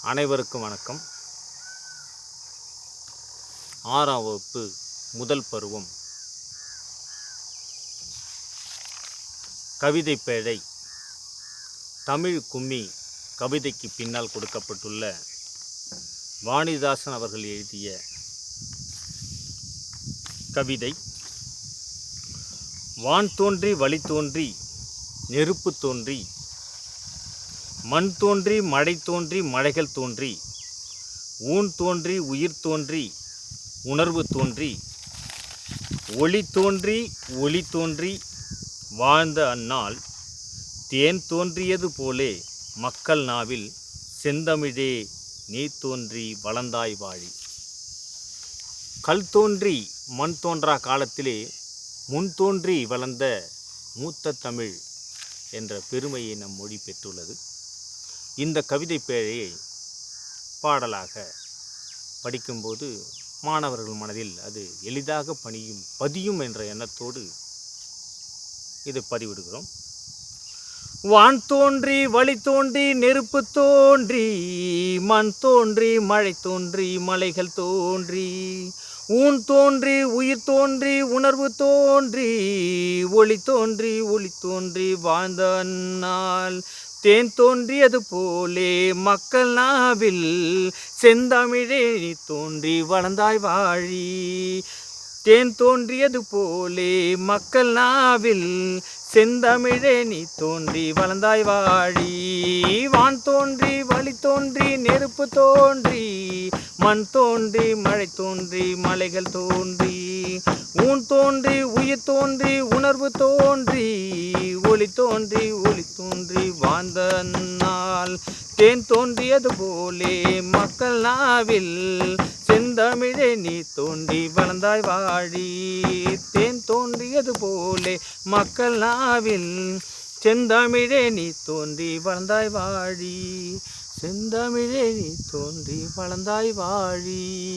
அனைவருக்கும் வணக்கம். ஆறாம் வகுப்பு முதல் பருவம். கவிதை பேழை. தமிழ் கும்மி கவிதைக்கு பின்னால் கொடுக்கப்பட்டுள்ள வாணிதாசன் அவர்கள் எழுதிய கவிதை. வான் தோன்றி வழி தோன்றி நெருப்பு தோன்றி மண் தோன்றி மழை தோன்றி மழைகள் தோன்றி ஊன் தோன்றி உயிர் தோன்றி உணர்வு தோன்றி ஒளி தோன்றி ஒளி தோன்றி வாழ்ந்த அந்நாள் தேன் தோன்றியது போலே மக்கள் நாவில் செந்தமிழே நீ தோன்றி வளர்ந்தாய் வாழி. கல் தோன்றி மண் தோன்றா காலத்திலே முன் தோன்றி வளர்ந்த மூத்த தமிழ் என்ற பெருமையை நம் மொழி பெற்றுள்ளது. இந்த கவிதை பேழையை பாடலாக படிக்கும்போது மாணவர்கள் மனதில் அது எளிதாக பணியும் பதியும் என்ற எண்ணத்தோடு இதை பதிவிடுகிறோம். வான் தோன்றி வழி தோன்றி நெருப்பு தோன்றி மண் தோன்றி மழை தோன்றி மலைகள் தோன்றி ஊன் தோன்றி உயிர் தோன்றி உணர்வு தோன்றி ஒளி தோன்றி ஒளி தோன்றி வாழ்ந்த நாள். தேன் தோன்றியது போலே மக்கள் நாவில் செந்தமிழே தோன்றி வளர்ந்தாய் வாழி. தேன் தோன்றியது போலே மக்கள் நாவில் செந்தமிழே நீ தோன்றி வளர்ந்தாய் வாழி. வான் தோன்றி வழி தோன்றி நெருப்பு தோன்றி மண் தோன்றி மழை தோன்றி மலைகள் தோன்றி ஊன் தோன்றி உயிர் தோன்றி உணர்வு தோன்றி ஒளி தோன்றி ஒளி தோன்றி வாழ்ந்த நாள். தேன் தோன்றியது போலே மக்கள் நாவில் செந்தமிழே நீ தோன்றி வளர்ந்தாய் வாழி. தேன் தோன்றியது போலே மக்கள் நாவில். செந்தமிழே நீ தோன்றி வளர்ந்தாய் வாழி. செந்தமிழே நீ தோன்றி வளர்ந்தாய் வாழி.